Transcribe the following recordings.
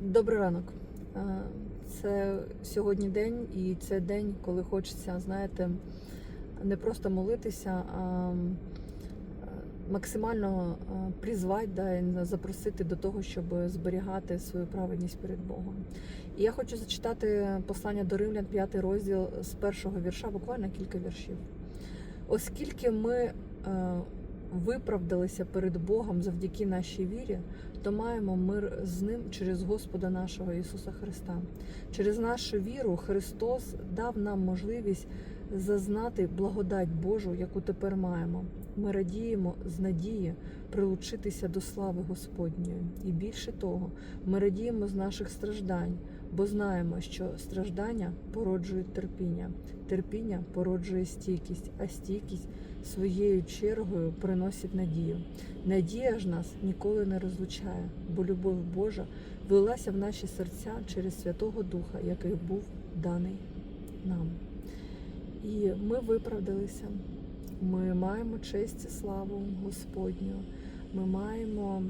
Добрий ранок. Е, Це сьогодні день, і це день, коли хочеться, знаєте, не просто молитися, а е, максимально е, призвати, да, і запросити до того, щоб зберігати свою праведність перед Богом. І я хочу зачитати послання до Римлян, 5 розділ з першого вірша, буквально кілька віршів. Оскільки ми виправдалися перед Богом завдяки нашій вірі, то маємо мир з ним через Господа нашого Ісуса Христа. Через нашу віру Христос дав нам можливість зазнати благодать Божу, яку тепер маємо. Ми радіємо з надії прилучитися до слави Господньої. І більше того, ми радіємо з наших страждань, бо знаємо, що страждання породжують терпіння, терпіння породжує стійкість, а стійкість своєю чергою приносить надію. Надія ж нас ніколи не розлучає, бо любов Божа влилася в наші серця через Святого Духа, який був даний нам. І ми виправдалися. Ми маємо честь і славу Господню. Ми маємо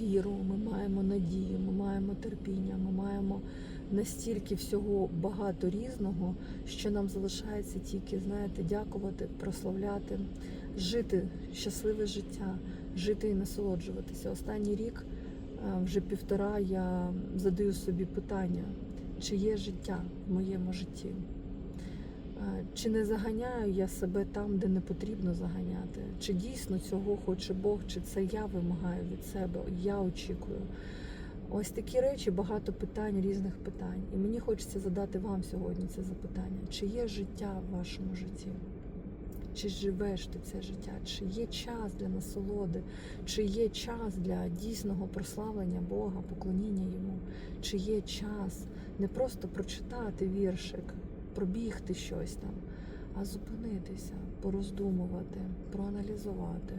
віру, ми маємо надію, ми маємо терпіння, ми маємо настільки всього багато різного, що нам залишається тільки, знаєте, дякувати, прославляти, жити щасливе життя, жити і насолоджуватися. Останній рік, вже півтора, я задаю собі питання, чи є життя в моєму житті. Е, Чи не заганяю я себе там, де не потрібно заганяти? Чи дійсно цього хоче Бог, чи це я вимагаю від себе, я очікую? Ось такі речі, багато питань, різних питань. І мені хочеться задати вам сьогодні це запитання: чи є життя в вашому житті? Чи живеш ти це життя? Чи є час для насолоди? Чи є час для дійсного прославлення Бога, поклоніння Йому? Чи є час не просто прочитати віршик, пробігти щось там, а зупинитися, пороздумувати, проаналізувати,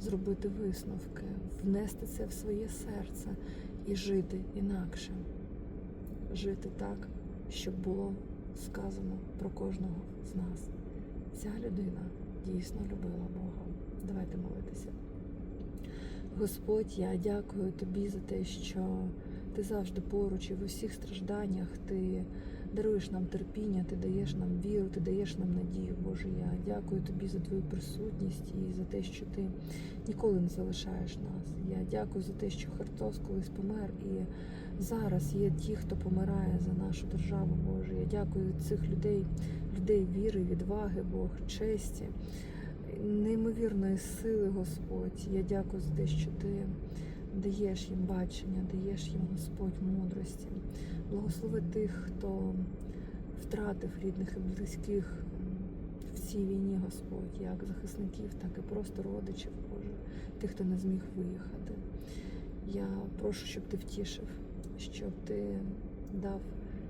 зробити висновки, внести це в своє серце і жити інакше, жити так, щоб було сказано про кожного з нас. Ця людина дійсно любила Бога. Давайте молитися. Господь, я дякую тобі за те, що ти завжди поруч і в усіх стражданнях ти даруєш нам терпіння, ти даєш нам віру, ти даєш нам надію, Боже. Я дякую тобі за твою присутність і за те, що ти ніколи не залишаєш нас. Я дякую за те, що Христос колись помер, і зараз є ті, хто помирає за нашу державу, Боже. Я дякую цих людей, людей віри, відваги, Бог, честі, неймовірної сили, Господь. Я дякую за те, що ти даєш їм бачення, даєш їм Господь мудрості. Благослови тих, хто втратив рідних і близьких в цій війні, Господь, як захисників, так і просто родичів, Боже, тих, хто не зміг виїхати. Я прошу, щоб ти втішив, щоб ти дав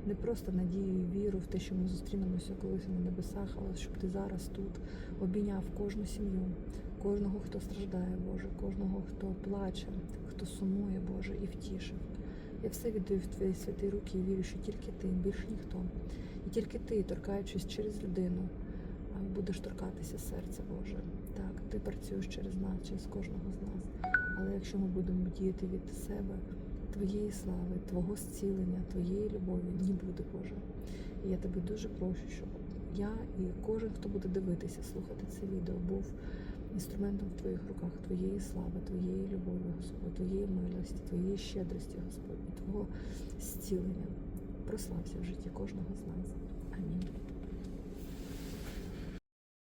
не просто надію і віру в те, що ми зустрінемося колись на небесах, але щоб ти зараз тут обійняв кожну сім'ю, кожного, хто страждає, Боже, кожного, хто плаче, хто сумує, Боже, і втішив. Я все віддаю в твої святі руки і вірю, що тільки ти, більше ніхто. І тільки ти, торкаючись через людину, будеш торкатися серця Боже. Так, ти працюєш через нас, через кожного з нас. Але якщо ми будемо діяти від себе, твоєї слави, твого зцілення, твоєї любові не буде, Боже. І я тебе дуже прошу, щоб я і кожен, хто буде дивитися, слухати це відео, був інструментом в твоїх руках твоєї слави, твоєї любові, Господь, твоєї милості, твоєї щедрості, Господь, і твого зцілення. Прослався в житті кожного з нас. Амінь.